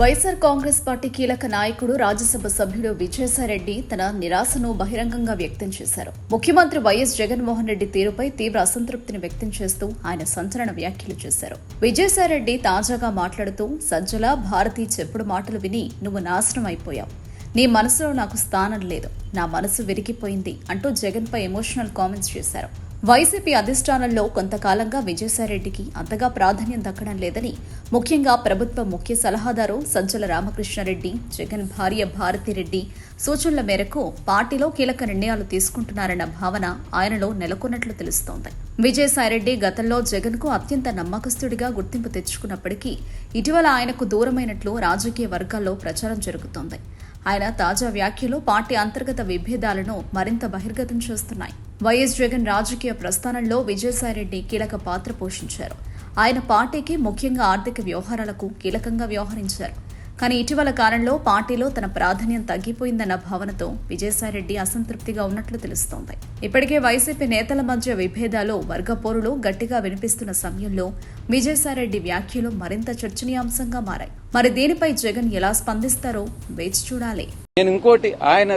YSR Congress party కీలక నాయకుడు రాజ్యసభ సభ్యుడు విజయసాయిరెడ్డి తన నిరాశను బహిరంగంగా వ్యక్తం చేశారు. ముఖ్యమంత్రి వైఎస్ జగన్మోహన్ రెడ్డి తీరుపై తీవ్ర అసంతృప్తిని వ్యక్తం చేస్తూ ఆయన సంచలన వ్యాఖ్యలు చేశారు. విజయసాయిరెడ్డి తాజాగా మాట్లాడుతూ సజ్జల భారతి చెప్పుడు మాటలు విని నువ్వు నాశనం అయిపోయావు. నీ మనసులో నాకు స్థానం లేదు. నా మనసు విరిగిపోయింది అంటూ జగన్పై ఎమోషనల్ కామెంట్స్ చేశారు. వైసీపీ అధిష్టానంలో కొంతకాలంగా విజయసాయిరెడ్డికి అంతగా ప్రాధాన్యం దక్కడం లేదని ముఖ్యంగా ప్రభుత్వ ముఖ్య సలహాదారు సజ్జల రామకృష్ణారెడ్డి జగన్ భార్య భారతిరెడ్డి సూచనల మేరకు పార్టీలో కీలక నిర్ణయాలు తీసుకుంటున్నారన్న భావన ఆయనలో నెలకొన్నట్లు తెలుస్తోంది. విజయసాయిరెడ్డి గతంలో జగన్కు అత్యంత నమ్మకస్తుడిగా గుర్తింపు తెచ్చుకున్నప్పటికీ ఇటీవల ఆయనకు దూరమైనట్లు రాజకీయ వర్గాల్లో ప్రచారం జరుగుతోంది. ఆయన తాజా వ్యాఖ్యలు పార్టీ అంతర్గత విభేదాలను మరింత బహిర్గతం చేస్తున్నాయి. వైఎస్ జగన్ రాజకీయ ప్రస్థానంలో విజయసాయిరెడ్డి కీలక పాత్ర పోషించారు. ఆయన పార్టీకి ముఖ్యంగా ఆర్థిక వ్యవహారాలకు కీలకంగా వ్యవహరించారు. కానీ ఇటీవల కాలంలో పార్టీలో తన ప్రాధాన్యం తగ్గిపోయిందన్న భావనతో విజయసాయిరెడ్డి అసంతృప్తిగా ఉన్నట్లు తెలుస్తోంది. ఇప్పటికే వైసీపీ నేతల మధ్య విభేదాలు వర్గపోరులు గట్టిగా వినిపిస్తున్న సమయంలో విజయసాయిరెడ్డి వ్యాఖ్యలు మరింత చర్చనీయాంశంగా మారాయి. మరి దీనిపై జగన్ ఎలా స్పందిస్తారో వేచి చూడాలి. నేను ఇంకోటి ఆయన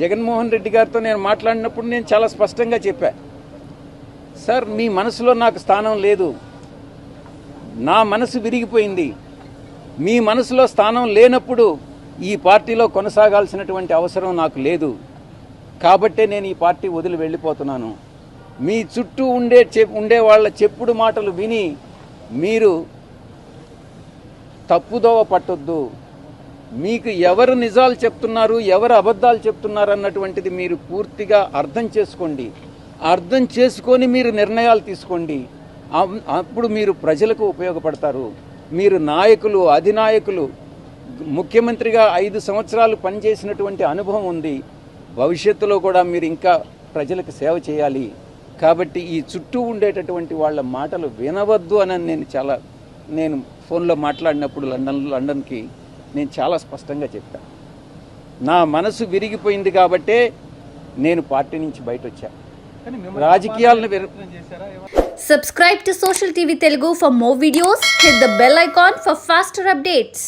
జగన్మోహన్ రెడ్డి గారితో నేను మాట్లాడినప్పుడు నేను చాలా స్పష్టంగా చెప్పా సార్ మీ మనసులో నాకు స్థానం లేదు. నా మనసు విరిగిపోయింది. మీ మనసులో స్థానం లేనప్పుడు ఈ పార్టీలో కొనసాగాల్సినటువంటి అవసరం నాకు లేదు. కాబట్టే నేను ఈ పార్టీ వదిలి వెళ్ళిపోతున్నాను. మీ చుట్టూ ఉండే చెప్ ఉండే వాళ్ళ చెప్పుడు మాటలు విని మీరు తప్పుదోవ పట్టొద్దు. మీకు ఎవరు నిజాలు చెప్తున్నారు ఎవరు అబద్ధాలు చెప్తున్నారు అన్నటువంటిది మీరు పూర్తిగా అర్థం చేసుకోండి. అర్థం చేసుకొని మీరు నిర్ణయాలు తీసుకోండి. అప్పుడు మీరు ప్రజలకు ఉపయోగపడతారు. మీరు నాయకులు అధినాయకులు ముఖ్యమంత్రిగా ఐదు సంవత్సరాలు పనిచేసినటువంటి అనుభవం ఉంది. భవిష్యత్తులో కూడా మీరు ఇంకా ప్రజలకు సేవ చేయాలి. కాబట్టి ఈ చుట్టూ ఉండేటటువంటి వాళ్ళ మాటలు వినవద్దు అని నేను చాలా నేను ఫోన్లో మాట్లాడినప్పుడు లండన్ లండన్కి నేను చాలా స్పష్టంగా చెప్పాను నా మనసు విరిగిపోయింది కాబట్టి నేను పార్టీ నుంచి బయట వచ్చా రాజకీయాలను subscribe to social TV Telugu for more videos hit the bell icon for faster updates